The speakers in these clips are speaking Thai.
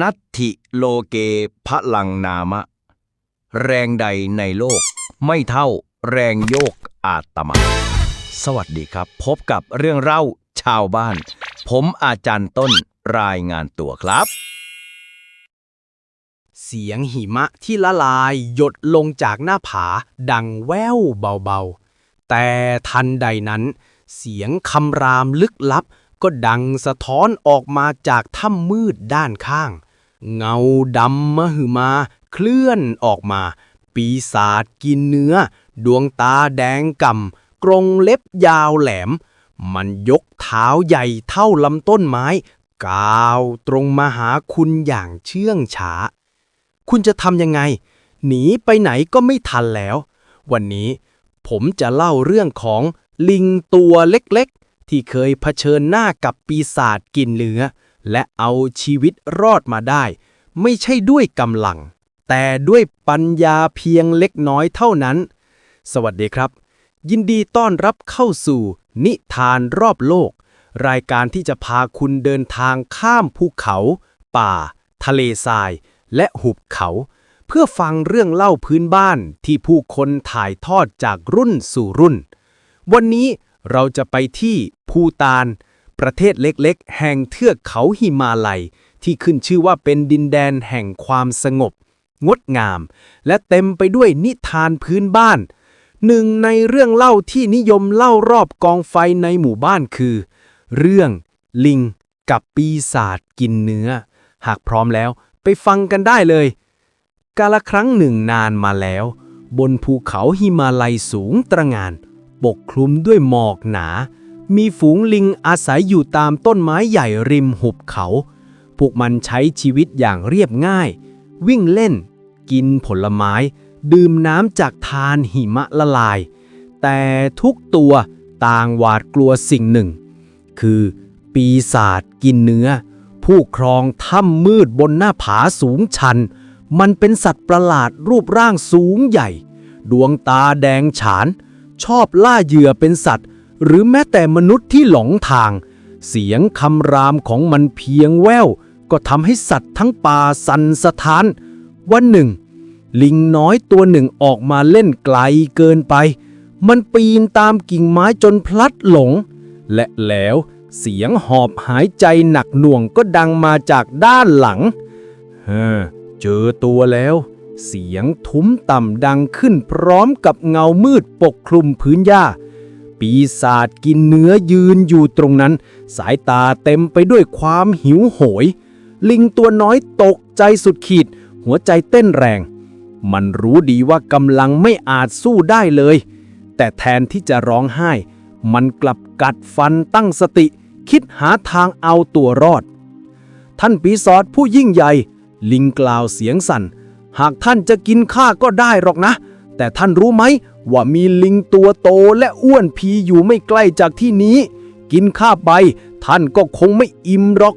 นัตถิโลเกพลังนามะ แรงใดในโลก ไม่เท่าแรงโยกอาตมา สวัสดีครับ พบกับเรื่องเล่าชาวบ้าน ผมอาจารย์ต้นรายงานตัวครับ เสียงหิมะที่ละลายหยดลงจากหน้าผา ดังแว่วเบาๆ แต่ทันใดนั้น เสียงคำรามลึกลับ ก็ดังสะท้อนออกมาจากถ้ำมืดด้านข้าง เงาดำมหึมา เคลื่อนออกมา ปีศาจกินเนื้อ ดวงตาแดงก่ำกรงเล็บยาวแหลม มันยกเท้าใหญ่เท่าลำต้นไม้ก้าวตรงมาหาคุณอย่างเชื่องช้า คุณจะทำยังไง หนีไปไหนก็ไม่ทันแล้ว วันนี้ผมจะเล่าเรื่องของลิงตัวเล็ก ที่เคยเผชิญหน้ากับปีศาจกินเนื้อ และเอาชีวิตรอดมาได้ ไม่ใช่ด้วยกำลัง แต่ด้วยปัญญาเพียงเล็กน้อยเท่านั้น สวัสดีครับ ยินดีต้อนรับเข้าสู่ นิทานรอบโลก รายการที่จะพาคุณเดินทางข้ามภูเขา ป่า ทะเลทราย และหุบเขาเพื่อฟังเรื่องเล่าพื้นบ้านที่ผู้คนถ่ายทอดจากรุ่นสู่รุ่น วันนี้ เราจะไปที่ภูตาน ประเทศเล็กๆ แห่งเทือกเขาหิมาลัย ที่ขึ้นชื่อว่าเป็นดินแดนแห่งความสงบ งดงาม และเต็มไปด้วยนิทานพื้นบ้าน หนึ่งในเรื่องเล่าที่นิยมเล่ารอบกองไฟในหมู่บ้านคือ เรื่องลิงกับปีศาจกินเนื้อ หากพร้อมแล้วไปฟังกันได้เลย กาละครั้งหนึ่งนานมาแล้ว บนภูเขาหิมาลัยสูงตระหงาน ปกคลุมด้วยหมอกหนา มีฝูงลิงอาศัยอยู่ตามต้นไม้ใหญ่ริมหุบเขา พวกมันใช้ชีวิตอย่างเรียบง่าย วิ่งเล่น กินผลไม้ ดื่มน้ำจากทานหิมะละลาย แต่ทุกตัวต่างหวาดกลัวสิ่งหนึ่ง คือปีศาจกินเนื้อ ผู้ครองถ้ำมืดบนหน้าผาสูงชัน มันเป็นสัตว์ประหลาดรูปร่างสูงใหญ่ ดวงตาแดงฉาน ชอบล่าเหยื่อเป็นสัตว์ หรือแม้แต่มนุษย์ที่หลงทาง เสียงคำรามของมันเพียงแววก็ทำให้สัตว์ทั้งป่าสั่นสะท้าน วันหนึ่ง ลิงน้อยตัวหนึ่งออกมาเล่นไกลเกินไป มันปีนตามกิ่งไม้จนพลัดหลง และแล้วเสียงหอบหายใจหนักหน่วงก็ดังมาจากด้านหลังเฮ้อเจอตัวแล้ว เสียงทุ้มต่ำดังขึ้นพร้อมกับเงามืดปกคลุมพื้นหญ้า ปีศาจกินเนื้อยืนอยู่ตรงนั้น สายตาเต็มไปด้วยความหิวโหย ลิงตัวน้อยตกใจสุดขีด หัวใจเต้นแรง มันรู้ดีว่ากำลังไม่อาจสู้ได้เลย แต่แทนที่จะร้องไห้ มันกลับกัดฟันตั้งสติ คิดหาทางเอาตัวรอด ท่านปีศาจผู้ยิ่งใหญ่ ลิงกล่าวเสียงสั่น หากท่านจะกินข้าก็ได้หรอกนะ แต่ท่านรู้ไหมว่ามีลิงตัวโตและอ้วนพีอยู่ไม่ใกล้จากที่นี้ กินข้าไปท่านก็คงไม่อิ่มหรอก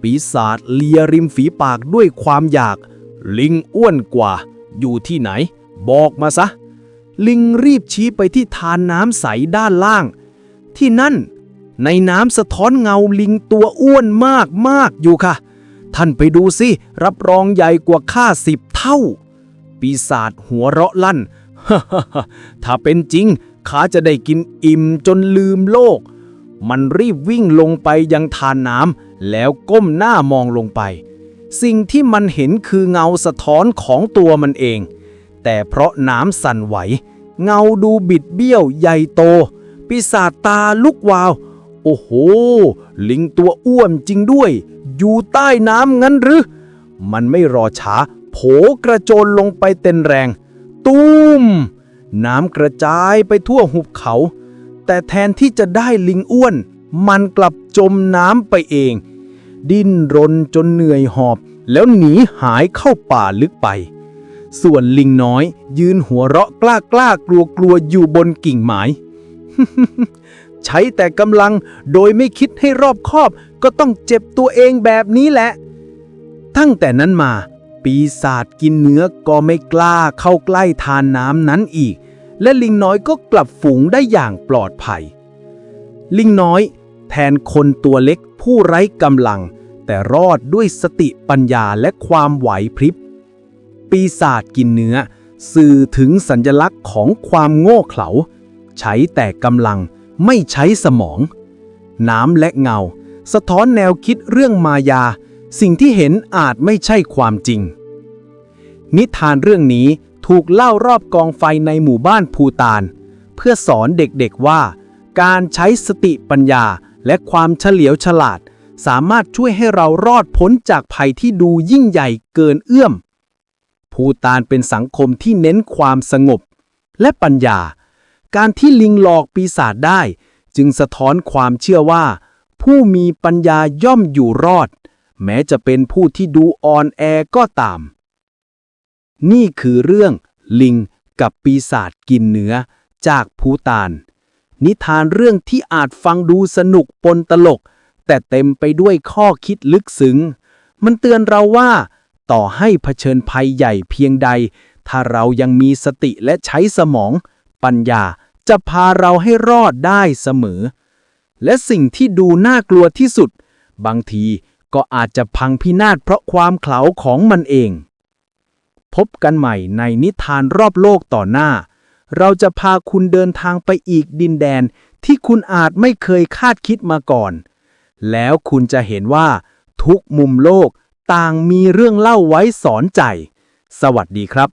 ปีศาจเลียริมฝีปากด้วยความอยาก ลิงอ้วนกว่า อยู่ที่ไหน บอกมาซะ ลิงรีบชี้ไปที่ทานน้ำใสด้านล่าง ที่นั่น ในน้ำสะท้อนเงาลิงตัวอ้วนมากมากอยู่ค่ะ ท่านไปดูสิ รับรองใหญ่กว่าข้าสิบ เท่า ปีศาจหัวเราะลั่น ถ้าเป็นจริงข้าจะได้กินอิ่มจนลืมโลก มันรีบวิ่งลงไปยังทานน้ำแล้วก้มหน้ามองลงไป สิ่งที่มันเห็นคือเงาสะท้อนของตัวมันเอง แต่เพราะน้ำสั่นไหว เงาดูบิดเบี้ยวใหญ่โต ปีศาจตาลุกวาว โอ้โห ลิงตัวอ้วนจริงด้วย อยู่ใต้น้ำงั้นหรือ มันไม่รอช้า โผกระโจนลงไปเต็นแรง ตุ้ม น้ำกระจายไปทั่วหุบเขา แต่แทนที่จะได้ลิงอ้วน มันกลับจมน้ำไปเอง ดิ้นรนจนเหนื่อยหอบ แล้วหนีหายเข้าป่าลึกไป ส่วนลิงน้อย ยืนหัวเราะกล้ากล้ากลัวกลัวอยู่บนกิ่งไม้ใช้แต่กำลังโดยไม่คิดให้รอบคอบก็ต้องเจ็บตัวเองแบบนี้แหละ ตั้งแต่นั้นมา ปีศาจกินเนื้อก็ไม่กล้าเข้าใกล้ทานน้ำนั้นอีก และลิงน้อยก็กลับฝูงได้อย่างปลอดภัย ลิงน้อย แทนคนตัวเล็กผู้ไร้กำลัง แต่รอดด้วยสติปัญญาและความไหวพริบ ปีศาจกินเนื้อ สื่อถึงสัญลักษณ์ของความโง่เขลา ใช้แต่กำลังไม่ใช้สมอง น้ำและเงา สะท้อนแนวคิดเรื่องมายา สิ่งที่เห็นอาจไม่ใช่ความจริง นิทานเรื่องนี้ถูกเล่ารอบกองไฟในหมู่บ้านภูตาน เพื่อสอนเด็กๆว่า การใช้สติปัญญาและความเฉลียวฉลาด สามารถช่วยให้เรารอดพ้นจากภัยที่ดูยิ่งใหญ่เกินเอื้อม ภูตานเป็นสังคมที่เน้นความสงบ และปัญญา การที่ลิงหลอกปีศาจได้ จึงสะท้อนความเชื่อว่า ผู้มีปัญญาย่อมอยู่รอด แม้จะเป็นผู้ที่ดูอ่อนแอก็ตาม นี่คือเรื่องลิงกับปีศาจกินเนื้อจากภูตาน นิทานเรื่องที่อาจฟังดูสนุกปนตลก แต่เต็มไปด้วยข้อคิดลึกซึ้ง มันเตือนเราว่า ต่อให้เผชิญภัยใหญ่เพียงใด ถ้าเรายังมีสติและใช้สมอง ปัญญาจะพาเราให้รอดได้เสมอ และสิ่งที่ดูน่ากลัวที่สุด บางที ก็อาจจะพังพินาศเพราะความเขลาของมันเอง พบกันใหม่ในนิทานรอบโลกต่อหน้า เราจะพาคุณเดินทางไปอีกดินแดนที่คุณอาจไม่เคยคาดคิดมาก่อน แล้วคุณจะเห็นว่า ทุกมุมโลกต่างมีเรื่องเล่าไว้สอนใจ สวัสดีครับ